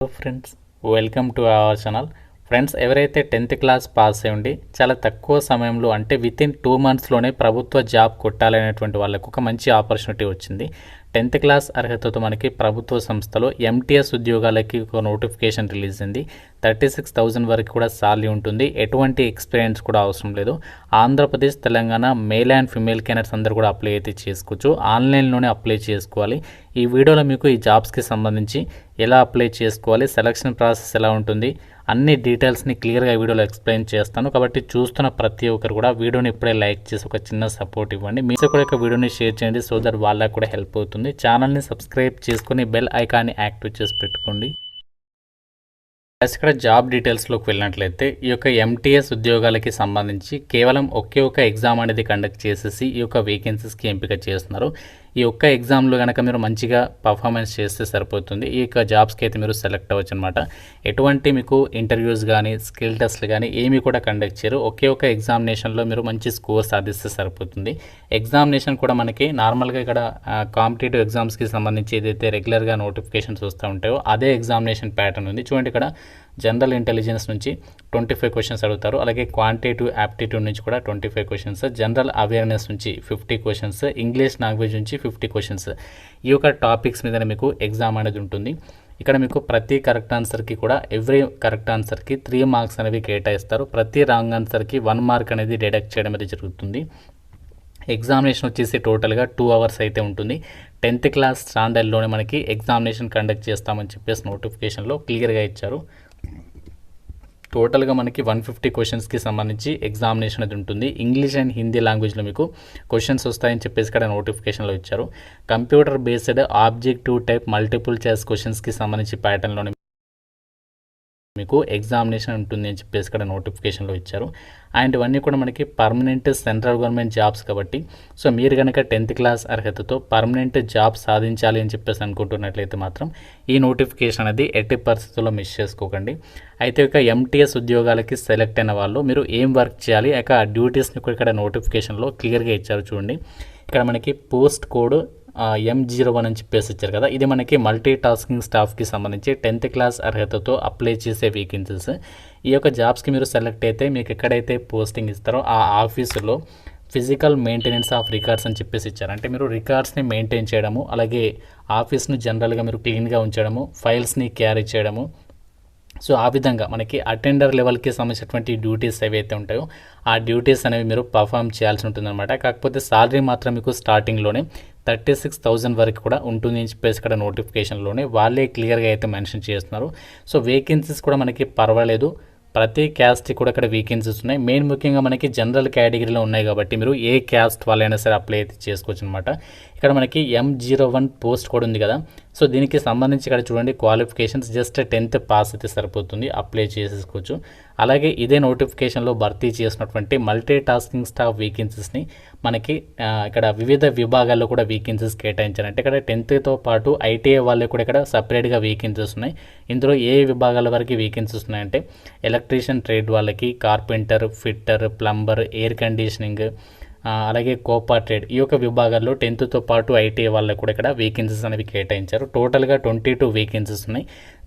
Hello friends welcome to our channel friends ఎవరైతే tenth class pass అయి ఉండి చాలా తక్కువ సమయంలో అంటే వితిన్ టూ మంత్స్లోనే ప్రభుత్వ జాబ్ కొట్టాలనేటువంటి వాళ్ళకు ఒక మంచి ఆపర్చునిటీ వచ్చింది. టెన్త్ క్లాస్ అర్హతతో మనకి ప్రభుత్వ సంస్థలో ఎంటీఎస్ ఉద్యోగాలకి ఒక నోటిఫికేషన్ రిలీజ్ అయింది. థర్టీ సిక్స్ థౌజండ్ వరకు కూడా సాలరీ ఉంటుంది. ఎటువంటి ఎక్స్పీరియన్స్ కూడా అవసరం లేదు. Andhra Pradesh Telangana male and female candidates అందరూ కూడా అప్లై అయితే చేసుకోవచ్చు. ఆన్లైన్లోనే అప్లై చేసుకోవాలి. ఈ వీడియోలో మీకు ఈ జాబ్స్కి సంబంధించి ఎలా అప్లై చేసుకోవాలి సెలక్షన్ ప్రాసెస్ ఎలా ఉంటుంది అన్ని డీటెయిల్స్ని క్లియర్గా వీడియోలో ఎక్స్ప్లెయిన్ చేస్తాను. కాబట్టి చూస్తున్న ప్రతి ఒక్కరు కూడా వీడియోని ఇప్పుడే లైక్ చేసి ఒక చిన్న సపోర్ట్ ఇవ్వండి. మీతో కూడా వీడియోని షేర్ చేయండి సో దట్ వాళ్ళకు కూడా హెల్ప్ అవుతుంది. ఛానల్ని సబ్స్క్రైబ్ చేసుకొని బెల్ ఐకాన్ని యాక్టివ్ చేసి పెట్టుకోండి. ప్లస్ ఇక్కడ జాబ్ డీటెయిల్స్లోకి వెళ్ళినట్లయితే ఈ యొక్క ఎంటీఎస్ ఉద్యోగాలకి సంబంధించి కేవలం ఒకే ఒక ఎగ్జామ్ అనేది కండక్ట్ చేసేసి ఈ యొక్క వేకెన్సీస్కి ఎంపిక చేస్తున్నారు. ఈ ఒక్క ఎగ్జామ్లో కనుక మీరు మంచిగా పర్ఫార్మెన్స్ చేస్తే సరిపోతుంది. ఈ యొక్క జాబ్స్కి అయితే మీరు సెలెక్ట్ అవ్వచ్చు అనమాట ఎటువంటి మీకు ఇంటర్వ్యూస్ కానీ స్కిల్ టెస్ట్లు కానీ ఏమీ కూడా కండక్ట్ చేయరు. ఒకే ఒక ఎగ్జామినేషన్లో మీరు మంచి స్కోర్ సాధిస్తే సరిపోతుంది. ఎగ్జామినేషన్ కూడా మనకి నార్మల్గా ఇక్కడ కాంపిటేటివ్ ఎగ్జామ్స్కి సంబంధించి ఏదైతే రెగ్యులర్గా నోటిఫికేషన్స్ వస్తూ ఉంటాయో అదే ఎగ్జామినేషన్ ప్యాటర్న్ ఉంది. చూడండి ఇక్కడ జనరల్ ఇంటెలిజెన్స్ నుంచి ట్వంటీ ఫైవ్ క్వశ్చన్స్ అడుగుతారు. అలాగే క్వాంటిటేటివ్ యాప్టిట్యూడ్ నుంచి కూడా twenty five questions general awareness నుంచి ఫిఫ్టీ క్వశ్చన్స్ ఇంగ్లీష్ లాంగ్వేజ్ నుంచి ఫిఫ్టీ క్వశ్చన్స్ ఈ యొక్క టాపిక్స్ మీద మీకు ఎగ్జామ్ అనేది ఉంటుంది. ఇక్కడ మీకు ప్రతి కరెక్ట్ ఆన్సర్కి కూడా ఎవ్రీ కరెక్ట్ ఆన్సర్కి త్రీ మార్క్స్ అనేవి కేటాయిస్తారు. ప్రతి రాంగ్ ఆన్సర్కి వన్ మార్క్ అనేది డిడక్ట్ చేయడం అనేది జరుగుతుంది. ఎగ్జామినేషన్ వచ్చేసి టోటల్గా టూ అవర్స్ అయితే ఉంటుంది. టెన్త్ క్లాస్ స్టాండర్డ్లోనే మనకి ఎగ్జామినేషన్ కండక్ట్ చేస్తామని చెప్పేసి నోటిఫికేషన్లో క్లియర్గా ఇచ్చారు. టోటల్గా మనకి వన్ ఫిఫ్టీ క్వశ్చన్స్కి సంబంధించి ఎగ్జామినేషన్ అది ఉంటుంది. ఇంగ్లీష్ అండ్ హిందీ లాంగ్వేజ్లో మీకు క్వశ్చన్స్ వస్తాయని చెప్పేసి ఇక్కడ నోటిఫికేషన్లో ఇచ్చారు. Computer based objective type multiple choice క్వశ్చన్స్కి సంబంధించి ప్యాటర్న్లోనే మీకు ఎగ్జామినేషన్ ఉంటుంది అని చెప్పేసి ఇక్కడ నోటిఫికేషన్లో ఇచ్చారు. అండ్ ఇవన్నీ కూడా మనకి పర్మనెంట్ సెంట్రల్ గవర్నమెంట్ జాబ్స్ కాబట్టి సో మీరు కనుక టెన్త్ క్లాస్ అర్హతతో పర్మనెంట్ జాబ్ సాధించాలి అని చెప్పేసి అనుకుంటున్నట్లయితే మాత్రం ఈ నోటిఫికేషన్ అనేది ఎట్టి పరిస్థితుల్లో మిస్ చేసుకోకండి. అయితే ఇక ఎంటీఎస్ ఉద్యోగాలకి సెలెక్ట్ అయిన వాళ్ళు మీరు ఏం వర్క్ చేయాలి ఇక డ్యూటీస్ని కూడా ఇక్కడ నోటిఫికేషన్లో క్లియర్గా ఇచ్చారు చూడండి. ఇక్కడ మనకి post code M zero one అని చెప్పేసి ఇచ్చారు కదా. ఇది మనకి మల్టీ టాస్కింగ్ స్టాఫ్కి సంబంధించి టెన్త్ క్లాస్ అర్హతతో అప్లై చేసే వేకెన్సీస్ ఈ యొక్క జాబ్స్కి మీరు సెలెక్ట్ అయితే మీకు ఎక్కడైతే పోస్టింగ్ ఇస్తారో ఆ ఆఫీసులో ఫిజికల్ మెయింటెనెన్స్ ఆఫ్ రికార్డ్స్ అని చెప్పేసి ఇచ్చారు. అంటే మీరు రికార్డ్స్ని మెయింటైన్ చేయడము అలాగే ఆఫీస్ను జనరల్గా మీరు క్లీన్గా ఉంచడము ఫైల్స్ని క్యారీ చేయడము. సో ఆ విధంగా మనకి అటెండర్ లెవెల్కి సంబంధించినటువంటి డ్యూటీస్ ఏవైతే ఉంటాయో ఆ డ్యూటీస్ అనేవి మీరు పర్ఫామ్ చేయాల్సి ఉంటుందన్నమాట. కాకపోతే సాలరీ మాత్రం మీకు స్టార్టింగ్లోనే థర్టీ సిక్స్ థౌజండ్ వరకు కూడా ఉంటుంది అని చెప్పేసి ఇక్కడ నోటిఫికేషన్లోనే వాళ్ళే క్లియర్గా అయితే మెన్షన్ చేస్తున్నారు. సో వేకెన్సీస్ కూడా మనకి పర్వాలేదు. ప్రతి క్యాస్ట్కి కూడా ఇక్కడ వేకెన్సీస్ ఉన్నాయి. మెయిన్ ముఖ్యంగా మనకి జనరల్ కేటగిరీలో ఉన్నాయి కాబట్టి మీరు ఏ క్యాస్ట్ వాళ్ళైనా సరే అప్లై అయితే చేసుకోవచ్చు అనమాట ఇక్కడ మనకి ఎం జీరో వన్ పోస్ట్ కూడా ఉంది కదా. సో దీనికి సంబంధించి ఇక్కడ చూడండి క్వాలిఫికేషన్స్ జస్ట్ టెన్త్ పాస్ అయితే సరిపోతుంది అప్లై చేసేసుకోవచ్చు. అలాగే ఇదే నోటిఫికేషన్లో భర్తీ చేసినటువంటి మల్టీ టాస్కింగ్ స్టాఫ్ వేకెన్సీస్ని మనకి ఇక్కడ వివిధ విభాగాల్లో కూడా వేకెన్సీస్ కేటాయించారంటే. ఇక్కడ టెన్త్తో పాటు ఐటీఐ వాళ్ళకి కూడా ఇక్కడ సపరేట్గా వేకెన్సీస్ ఉన్నాయి. ఇందులో ఏ విభాగాల వరకు వేకెన్సీస్ ఉన్నాయంటే ఎలక్ట్రీషియన్ ట్రేడ్ వాళ్ళకి carpenter fitter plumber air conditioning అలాగే కోపా ట్రేడ్ ఈ యొక్క విభాగాల్లో టెన్త్తో పాటు ఐటీఐ వాళ్ళకు కూడా ఇక్కడ వేకెన్సీస్ అనేవి కేటాయించారు. టోటల్గా ట్వంటీ టూ వేకెన్సీస్ ఉన్నాయి.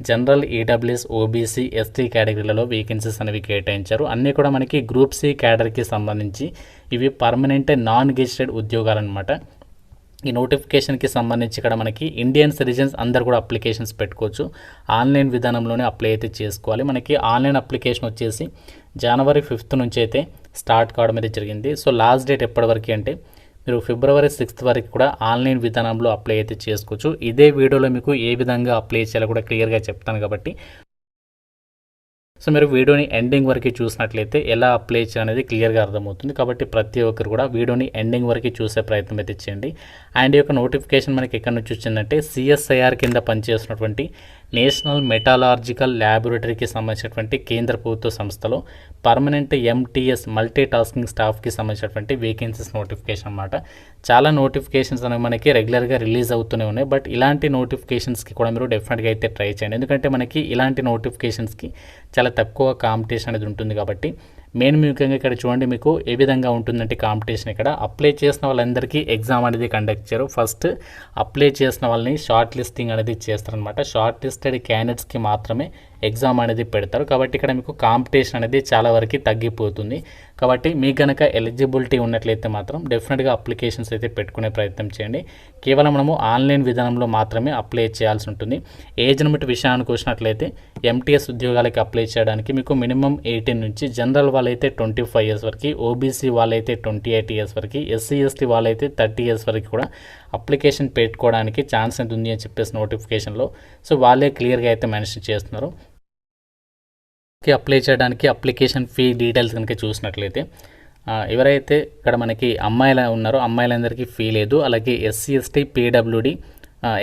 జనరల్ ఈడబ్ల్యూఎస్ ఓబీసీ ఎస్టీ కేటగిరీలలో వేకెన్సీస్ అనేవి కేటాయించారు. అన్నీ కూడా మనకి గ్రూప్ సి క్యాడర్కి సంబంధించి ఇవి పర్మనెంట్ నాన్ గెజిటెడ్ ఉద్యోగాలు అనమాట ఈ నోటిఫికేషన్కి సంబంధించి ఇక్కడ మనకి ఇండియన్ సిటిజన్స్ అందరు కూడా అప్లికేషన్స్ పెట్టుకోవచ్చు. ఆన్లైన్ విధానంలోనే అప్లై అయితే చేసుకోవాలి. మనకి ఆన్లైన్ అప్లికేషన్ వచ్చేసి జనవరి ఫిఫ్త్ నుంచి అయితే స్టార్ట్ కావడం అయితే జరిగింది. సో లాస్ట్ డేట్ ఎప్పటివరకు అంటే మీరు ఫిబ్రవరి సిక్స్త్ వరకు కూడా ఆన్లైన్ విధానంలో అప్లై అయితే చేసుకోవచ్చు. ఇదే వీడియోలో మీకు ఏ విధంగా అప్లై చేయాలో కూడా క్లియర్గా చెప్తాను కాబట్టి సో మీరు వీడియోని ఎండింగ్ వరకు చూసినట్లయితే ఎలా అప్లై అనేది క్లియర్గా అర్థమవుతుంది. కాబట్టి ప్రతి ఒక్కరు కూడా వీడియోని ఎండింగ్ వరకు చూసే ప్రయత్నం అయితే చేయండి. అండ్ ఈ యొక్క నోటిఫికేషన్ మనకి ఎక్కడి నుంచి వచ్చిందంటే సిఎస్ఐఆర్ కింద పనిచేస్తున్నటువంటి నేషనల్ మెటాలాజికల్ ల్యాబొరేటరీకి సంబంధించినటువంటి కేంద్ర ప్రభుత్వ సంస్థలో పర్మనెంట్ ఎంటీఎస్ మల్టీ టాస్కింగ్ స్టాఫ్కి సంబంధించినటువంటి వేకెన్సీస్ నోటిఫికేషన్ అనమాట చాలా నోటిఫికేషన్స్ అనేవి మనకి రెగ్యులర్గా రిలీజ్ అవుతూనే ఉన్నాయి. బట్ ఇలాంటి నోటిఫికేషన్స్కి కూడా మీరు డెఫినెట్గా అయితే ట్రై చేయండి. ఎందుకంటే మనకి ఇలాంటి నోటిఫికేషన్స్కి చాలా తక్కువ కాంపిటీషన్ అనేది ఉంటుంది కాబట్టి మెయిన్ ముఖ్యంగా ఇక్కడ చూడండి మీకు ఏ విధంగా ఉంటుందంటే కాంపిటీషన్ ఇక్కడ. అప్లై చేసిన వాళ్ళందరికీ ఎగ్జామ్ అనేది కండక్ట్ చేయరు. ఫస్ట్ అప్లై చేసిన వాళ్ళని షార్ట్ లిస్టింగ్ అనేది చేస్తారనమాట షార్ట్ లిస్టెడ్ క్యాండిడేట్స్కి మాత్రమే ఎగ్జామ్ అనేది పెడతారు. కాబట్టి ఇక్కడ మీకు కాంపిటీషన్ అనేది చాలా వరకు తగ్గిపోతుంది. కాబట్టి మీకు కనుక ఎలిజిబిలిటీ ఉన్నట్లయితే మాత్రం డెఫినెట్గా అప్లికేషన్స్ అయితే పెట్టుకునే ప్రయత్నం చేయండి. కేవలం మనము ఆన్లైన్ విధానంలో మాత్రమే అప్లై చేయాల్సి ఉంటుంది. ఏజ్ లిమిట్ విషయానికి వచ్చినట్లయితే ఎంటీఎస్ ఉద్యోగాలకి అప్లై చేయడానికి మీకు మినిమం ఎయిటీన్ నుంచి జనరల్ వాళ్ళైతే ట్వంటీ ఫైవ్ ఇయర్స్ వరకు ఓబీసీ వాళ్ళైతే ట్వంటీ ఎయిట్ ఇయర్స్ వరకు ఎస్సీ ఎస్టీ వాళ్ళైతే థర్టీ ఇయర్స్ వరకు కూడా అప్లికేషన్ పెట్టుకోవడానికి ఛాన్స్ ఎంత ఉంది అని చెప్పేసి నోటిఫికేషన్లో. సో వాళ్ళే క్లియర్గా అయితే మెన్షన్ చేస్తున్నారు. కి అప్లై చేయడానికి అప్లికేషన్ ఫీ డీటెయిల్స్ కనుక చూసినట్లయితే ఎవరైతే ఇక్కడ మనకి అమ్మాయిలు ఉన్నారో అమ్మాయిలందరికీ ఫీ లేదు. అలాగే SC ST PWD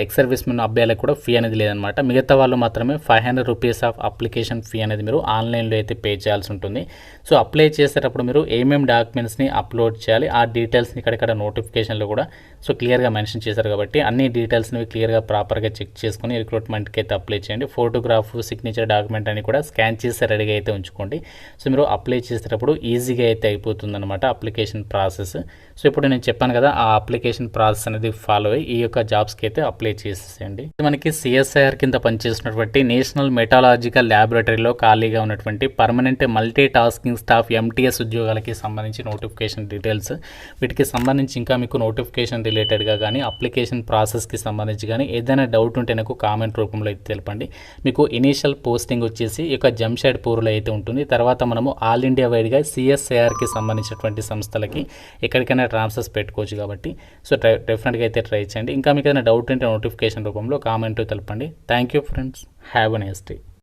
ex service men అబ్బాయిలకు కూడా ఫీ అనేది లేదనమాట మిగతా వాళ్ళు మాత్రమే five hundred rupees of application fee అనేది మీరు ఆన్లైన్లో అయితే పే చేయాల్సి ఉంటుంది. సో అప్లై చేసేటప్పుడు మీరు ఏమేమి డాక్యుమెంట్స్ని అప్లోడ్ చేయాలి ఆ డీటెయిల్స్ని ఇక్కడ నోటిఫికేషన్లో కూడా సో క్లియర్గా మెన్షన్ చేశారు కాబట్టి అన్ని డీటెయిల్స్ని క్లియర్గా ప్రాపర్గా చెక్ చేసుకుని రిక్రూట్మెంట్కి అయితే అప్లై చేయండి. ఫోటోగ్రాఫ్ సిగ్నేచర్ డాక్యుమెంట్ అని కూడా స్కాన్ చేసి రెడీగా అయితే ఉంచుకోండి. సో మీరు అప్లై చేసేటప్పుడు ఈజీగా అయితే అయిపోతుంది అనమాట అప్లికేషన్ ప్రాసెస్ సో ఇప్పుడు నేను చెప్పాను కదా ఆ అప్లికేషన్ ప్రాసెస్ అనేది ఫాలో అయ్యి ఈ యొక్క జాబ్స్కి అయితే అప్లై చేసేసేయండి. మనకి సిఎస్ఐఆర్ కింద పనిచేస్తున్నటువంటి నేషనల్ మెటాలజికల్ ల్యాబొరేటరీలో ఖాళీగా ఉన్నటువంటి permanent multi tasking staff MTS ఉద్యోగాలకి సంబంధించి నోటిఫికేషన్ డీటెయిల్స్ వీటికి సంబంధించి ఇంకా మీకు నోటిఫికేషన్ రిలేటెడ్గా కానీ అప్లికేషన్ ప్రాసెస్కి సంబంధించి కానీ ఏదైనా డౌట్ ఉంటే నాకు కామెంట్ రూపంలో అయితే తెలపండి. మీకు ఇనీషియల్ పోస్టింగ్ వచ్చేసి ఈ యొక్క జంషెడ్పూర్లో అయితే ఉంటుంది. తర్వాత మనము ఆల్ ఇండియా వైడ్గా సిఎస్ఐఆర్కి సంబంధించినటువంటి సంస్థలకి ఎక్కడికైనా ట్రాన్స్ఫర్స్ పెట్టుకోవచ్చు కాబట్టి సో ట్రై డెఫినెట్గా అయితే ట్రై చేయండి. ఇంకా మీకు ఏదైనా డౌట్ ఉంటే నోటిఫికేషన్ రూపంలో కామెంట్ తెలపండి. Thank you friends have a nice day